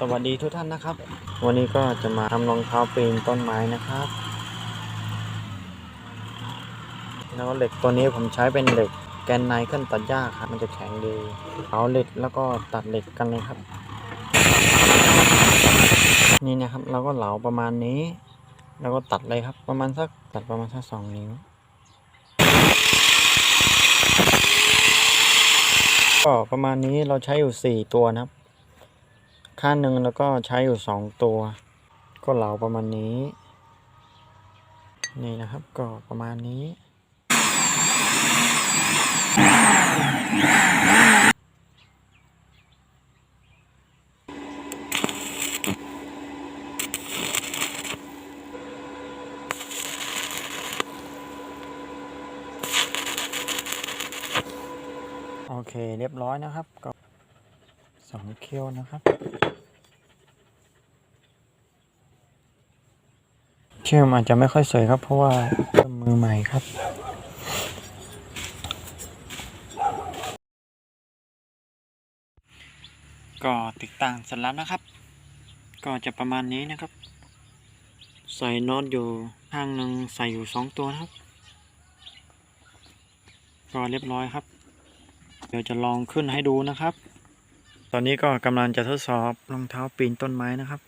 สวัสดีทุกท่านนะครับ วันนี้ก็จะมาทำรองเท้าปีนต้นไม้นะครับ แล้วเหล็กตัวนี้ผมใช้เป็นเหล็กแกนในขึ้นตัดยากครับมันจะแข็งดีเอาเหล็กแล้วก็ตัดเหล็กกันเลยครับ นี่นะครับเราก็เหลาประมาณนี้ แล้วก็ตัดเลยครับ ประมาณสักตัดประมาณสักสองนิ้วก็ประมาณนี้เราใช้อยู่สี่ตัวนะครับ ข้างหนึ่งแล้วก็ใช้อยู่สองตัว ก็เหลาประมาณนี้ นี่นะครับก็ประมาณนี้ โอเคเรียบร้อยนะครับก็สองเคี้ยวนะครับ เชื่อมอาจจะไม่ค่อยสวยครับ เพราะว่ามือใหม่ครับก็ติดตั้งเสร็จแล้วนะครับ ก็จะประมาณนี้นะครับ ใส่น็อตอยู่ข้างหนึ่งใส่อยู่สองตัวนะครับ ก็เรียบร้อยครับ เดี๋ยวจะลองขึ้นให้ดูนะครับ ตอนนี้ก็กำลังจะทดสอบรองเท้าปีนต้นไม้นะครับ